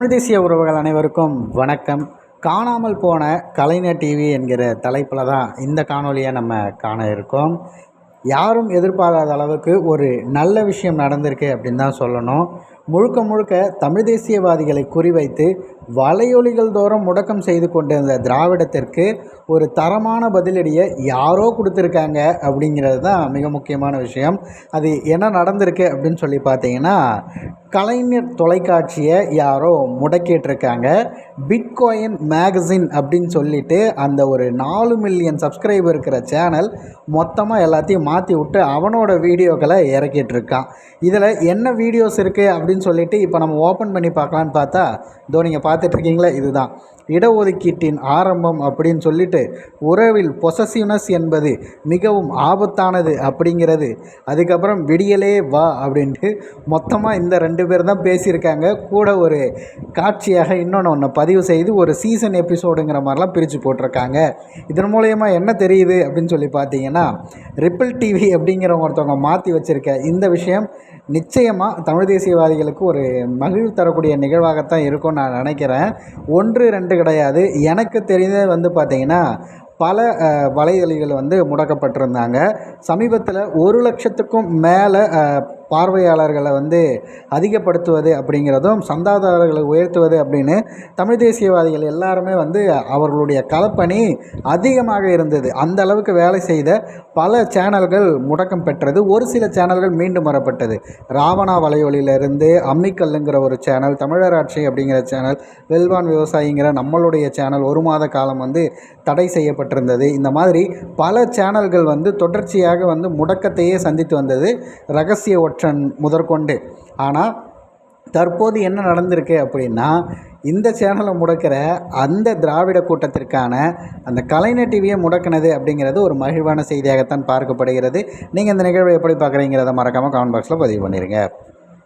தமிழ் தேசிய உறவுகள் அனைவருக்கும் வணக்கம். காணாமல் போன கலைஞர் டிவி என்கிற தலைப்பில் தான் இந்த காணொலியை நம்ம காண இருக்கோம். யாரும் எதிர்பாராத அளவுக்கு ஒரு நல்ல விஷயம் நடந்திருக்கு அப்படின்னு தான் சொல்லணும். முழுக்க முழுக்க தமிழ் தேசியவாதிகளை குறிவைத்து வலையொலிகள் தோறும் முடக்கம் செய்து கொண்டிருந்த திராவிடத்திற்கு ஒரு தரமான பதிலடியை யாரோ கொடுத்துருக்காங்க அப்படிங்கிறது தான் மிக முக்கியமான விஷயம். அது என்ன நடந்திருக்கு அப்படின்னு சொல்லி பார்த்தீங்கன்னா கலைஞர் தொலைக்காட்சியை யாரோ முடக்கிட்டுருக்காங்க. பிட்காயின் மேகசின் அப்படின்னு சொல்லிட்டு அந்த ஒரு நாலு மில்லியன் சப்ஸ்கிரைபர் இருக்கிற சேனல் மொத்தமாக எல்லாத்தையும் மாற்றி விட்டு அவனோட வீடியோக்களை இறக்கிட்டுருக்கான். இதில் என்ன வீடியோஸ் இருக்குது அப்படின்னு சொல்லிட்டு இப்போ நம்ம ஓப்பன் பண்ணி பார்க்கலான்னு பார்த்தா இதோ நீங்கள் பார்த்துட்ருக்கீங்களா இதுதான். இடஒதுக்கீட்டின் ஆரம்பம் அப்படின்னு சொல்லிட்டு உறவில் பொசசிவ்னஸ் என்பது மிகவும் ஆபத்தானது அப்படிங்கிறது. அதுக்கப்புறம் விடியலே வா அப்படின்ட்டு மொத்தமாக இந்த ரெண்டு பேர் தான் பேசியிருக்காங்க. கூட ஒரு காட்சியாக இன்னொன்று ஒன்று பதிவு செய்து ஒரு சீசன் எபிசோடுங்கிற மாதிரிலாம் பிரித்து போட்டிருக்காங்க. இதன் மூலயமா என்ன தெரியுது அப்படின்னு சொல்லி பார்த்தீங்கன்னா ரிப்பிள் டிவி அப்படிங்கிற ஒருத்தவங்க மாற்றி வச்சுருக்க இந்த விஷயம் நிச்சயமாக தமிழ் தேசியவாதிகளுக்கு ஒரு மகிழ்வு தரக்கூடிய நிகழ்வாகத்தான் இருக்கும்னு நான் நினைக்கிறேன். ஒன்று ரெண்டு கிடையாது. எனக்கு தெரிந்தது வந்து பார்த்திங்கன்னா பல வலைதளிகள் வந்து முடக்கப்பட்டிருந்தாங்க. சமீபத்தில் ஒரு லட்சத்துக்கும் மேலே பார்வையாளர்களை வந்து அதிகப்படுத்துவது அப்படிங்கிறதும் சந்தாதாரர்களை உயர்த்துவது அப்படின்னு தமிழ் தேசியவாதிகள் எல்லாருமே வந்து அவர்களுடைய களப்பணி அதிகமாக இருந்தது. அந்த அளவுக்கு வேலை செய்த பல சேனல்கள் முடக்கம் பெற்றது. ஒரு சில சேனல்கள் மீண்டும் வரப்பட்டது. ராவணா வலையொலியிலிருந்து அம்மிக்கல்லுங்கிற ஒரு சேனல் தமிழராட்சி அப்படிங்கிற சேனல் வெல்வான் விவசாயிங்கிற நம்மளுடைய சேனல் ஒரு மாத காலம் வந்து தடை செய்யப்பட்டிருந்தது. இந்த மாதிரி பல சேனல்கள் வந்து தொடர்ச்சியாக வந்து முடக்கத்தையே சந்தித்து வந்தது. ரகசிய ஒற்றன் முதற்கொண்டு. ஆனால் தற்போது என்ன நடந்திருக்கு அப்படின்னா இந்த சேனலை முடக்கிற அந்த திராவிட கூட்டத்திற்கான அந்த கலைஞர் டிவியை முடக்கினது அப்படிங்கிறது ஒரு மகிழ்வான செய்தியாகத்தான் பார்க்கப்படுகிறது. நீங்கள் இந்த நிகழ்வை எப்படி பார்க்குறீங்கிறத மறக்காமல் கமெண்ட் பாக்ஸில் பதிவு பண்ணிடுங்க